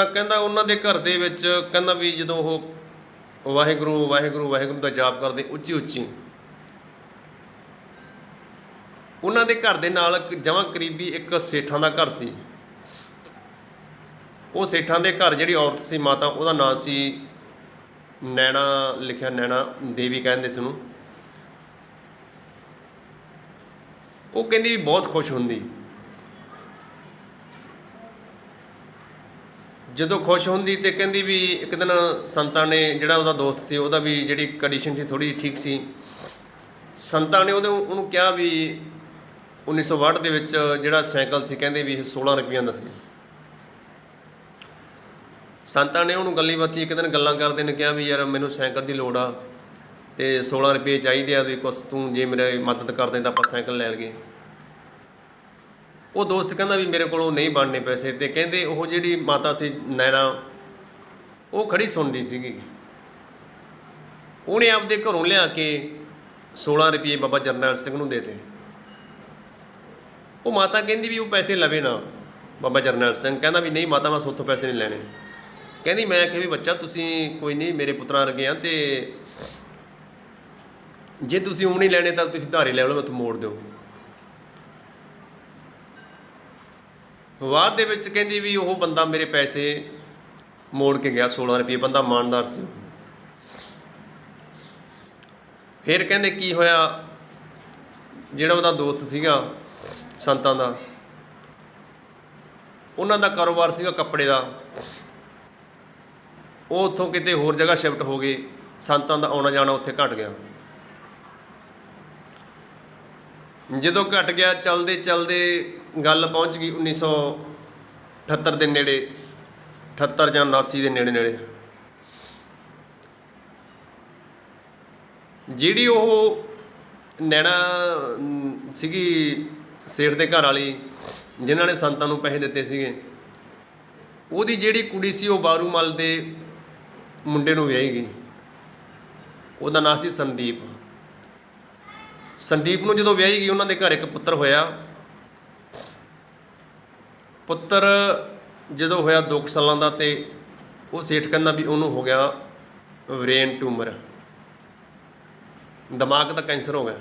ਤਾਂ ਕਹਿੰਦਾ ਉਹਨਾਂ ਦੇ ਘਰ ਦੇ ਵਿੱਚ ਕਹਿੰਦਾ ਵੀ ਜਦੋਂ ਉਹ ਵਾਹਿਗੁਰੂ ਵਾਹਿਗੁਰੂ ਵਾਹਿਗੁਰੂ ਦਾ ਜਾਪ ਕਰਦੇ ਉੱਚੀ ਉੱਚੀ। ਉਹਨਾਂ ਦੇ ਘਰ ਦੇ ਨਾਲ ਜਮਾਂ ਕਰੀਬੀ ਇੱਕ ਸੇਠਾਂ ਦਾ ਘਰ ਸੀ। ਉਹ ਸੇਠਾਂ ਦੇ ਘਰ ਜਿਹੜੀ ਔਰਤ ਸੀ ਮਾਤਾ, ਉਹਦਾ ਨਾਂ ਸੀ ਨੈਣਾ, ਲਿਖਿਆ ਨੈਣਾ ਦੇਵੀ ਕਹਿੰਦੇ ਸੀ ਉਹਨੂੰ। ਉਹ ਕਹਿੰਦੀ ਵੀ ਬਹੁਤ ਖੁਸ਼ ਹੁੰਦੀ। ਜਦੋਂ ਖੁਸ਼ ਹੁੰਦੀ ਤੇ ਕਹਿੰਦੀ ਵੀ ਇੱਕ ਦਿਨ ਸੰਤਾਂ ਨੇ ਜਿਹੜਾ ਉਹਦਾ ਦੋਸਤ ਸੀ, ਉਹਦਾ ਵੀ ਜਿਹੜੀ ਕੰਡੀਸ਼ਨ ਸੀ ਥੋੜੀ ਠੀਕ ਸੀ। ਸੰਤਾਂ ਨੇ ਉਹਦੇ ਉਹਨੂੰ ਕਿਹਾ ਵੀ 1962 ਦੇ ਵਿੱਚ ਜਿਹੜਾ ਸਾਈਕਲ ਸੀ, ਕਹਿੰਦੇ ਵੀ ਇਹ 16 ਰੁਪਈਆਂ ਦਾ ਸੀ। ਸੰਤਾਂ ਨੇ ਉਹਨੂੰ ਗੱਲੀ ਬਾਤੀ ਇੱਕ ਦਿਨ ਗੱਲਾਂ ਕਰਦੇ ਨੇ, ਕਿਹਾ ਵੀ ਯਾਰ ਮੈਨੂੰ ਸਾਈਕਲ ਦੀ ਲੋੜ ਆ ਤੇ 16 ਰੁਪਏ ਚਾਹੀਦੇ ਆ, ਵੀ ਕੁਛ ਤੂੰ ਜੇ ਮੇਰੇ ਮਦਦ ਕਰ ਤਾਂ ਆਪਾਂ ਸਾਈਕਲ ਲੈ ਲਈਏ। ਉਹ ਦੋਸਤ ਕਹਿੰਦਾ ਵੀ ਮੇਰੇ ਕੋਲੋਂ ਨਹੀਂ ਬਣਨੇ ਪੈਸੇ ਤੇ ਕਹਿੰਦੇ ਉਹ ਜਿਹੜੀ ਮਾਤਾ ਸੀ ਨੈਣਾ, ਉਹ ਖੜੀ ਸੁਣਦੀ ਸੀਗੀ। ਉਹਨੇ ਆਪਦੇ ਘਰੋਂ ਲਿਆ ਕੇ 16 ਰੁਪਏ ਬਾਬਾ ਜਰਨੈਲ ਸਿੰਘ ਨੂੰ ਦੇ ਦੇ ਉਹ ਮਾਤਾ ਕਹਿੰਦੀ ਵੀ ਉਹ ਪੈਸੇ ਲਵੇ ਨਾ, ਬਾਬਾ ਜਰਨੈਲ ਸਿੰਘ। ਕਹਿੰਦਾ ਵੀ ਨਹੀਂ ਮਾਤਾ, ਮੈਂ ਸੋਥੋਂ ਪੈਸੇ ਨਹੀਂ ਲੈਣੇ। ਕਹਿੰਦੀ ਮੈਂ ਕਿਹਾ ਵੀ ਬੱਚਾ, ਤੁਸੀਂ ਕੋਈ ਨਹੀਂ ਮੇਰੇ ਪੁੱਤਰਾਂ ਵਰਗੇ ਆ ਤੇ ਜੇ ਤੁਸੀਂ ਉਹ ਨਹੀਂ ਲੈਣੇ ਤਾਂ ਤੁਸੀਂ ਧਾਰੇ ਲੈ ਲਓ ਮੈਥੋਂ ਮੋੜ ਦਿਓ। ਬਾਅਦ ਦੇ ਵਿੱਚ ਕਹਿੰਦੀ ਵੀ ਉਹ ਬੰਦਾ ਮੇਰੇ ਪੈਸੇ ਮੋੜ ਕੇ ਗਿਆ 16 ਰੁਪਏ, ਬੰਦਾ ਇਮਾਨਦਾਰ ਸੀ। ਫਿਰ ਕਹਿੰਦੇ ਕੀ ਹੋਇਆ? ਜਿਹੜਾ ਉਹਦਾ ਦੋਸਤ ਸੀਗਾ ਸੰਤਾਂ ਦਾ, ਉਹਨਾਂ ਦਾ ਕਾਰੋਬਾਰ ਸੀਗਾ ਕੱਪੜੇ ਦਾ। ਉਹ ਉੱਥੋਂ ਕਿਤੇ ਹੋਰ ਜਗ੍ਹਾ ਸ਼ਿਫਟ ਹੋ ਗਏ, ਸੰਤਾਂ ਦਾ ਆਉਣਾ ਜਾਣਾ ਉੱਥੇ ਘਟ ਗਿਆ। ਜਦੋਂ ਘਟ ਗਿਆ, ਚਲਦੇ ਚਲਦੇ ਗੱਲ ਪਹੁੰਚ ਗਈ 1978 ਦੇ ਨੇੜੇ 78 ਜਾਂ 79 ਦੇ ਨੇੜੇ ਨੇੜੇ। ਜਿਹੜੀ ਉਹ ਨੈਣਾ ਸੀਗੀ ਸੇਠ ਦੇ ਘਰ ਵਾਲੀ, ਜਿਨ੍ਹਾਂ ਨੇ ਸੰਤਾਂ ਨੂੰ ਪੈਸੇ ਦਿੱਤੇ ਸੀਗੇ, ਉਹਦੀ ਜਿਹੜੀ ਕੁੜੀ ਸੀ, ਉਹ ਬਾਰੂਮਲ ਦੇ ਮੁੰਡੇ ਨੂੰ ਵਿਆਹੀ ਗਈ। ਉਹਦਾ ਨਾਂ ਸੀ ਸੰਦੀਪ। ਸੰਦੀਪ ਨੂੰ ਜਦੋਂ ਵਿਆਹੀ ਗਈ, ਉਹਨਾਂ ਦੇ ਘਰ ਇੱਕ ਪੁੱਤਰ ਹੋਇਆ। ਪੁੱਤਰ ਜਦੋਂ ਹੋਇਆ 2 ਸਾਲਾਂ ਦਾ ਤੇ ਉਹ ਸੇਠ ਕਹਿੰਦਾ ਵੀ ਉਹਨੂੰ ਹੋ ਗਿਆ ਬ੍ਰੇਨ ਟਿਊਮਰ। ਦਿਮਾਗ ਦਾ ਕੈਂਸਰ ਹੋ ਗਿਆ।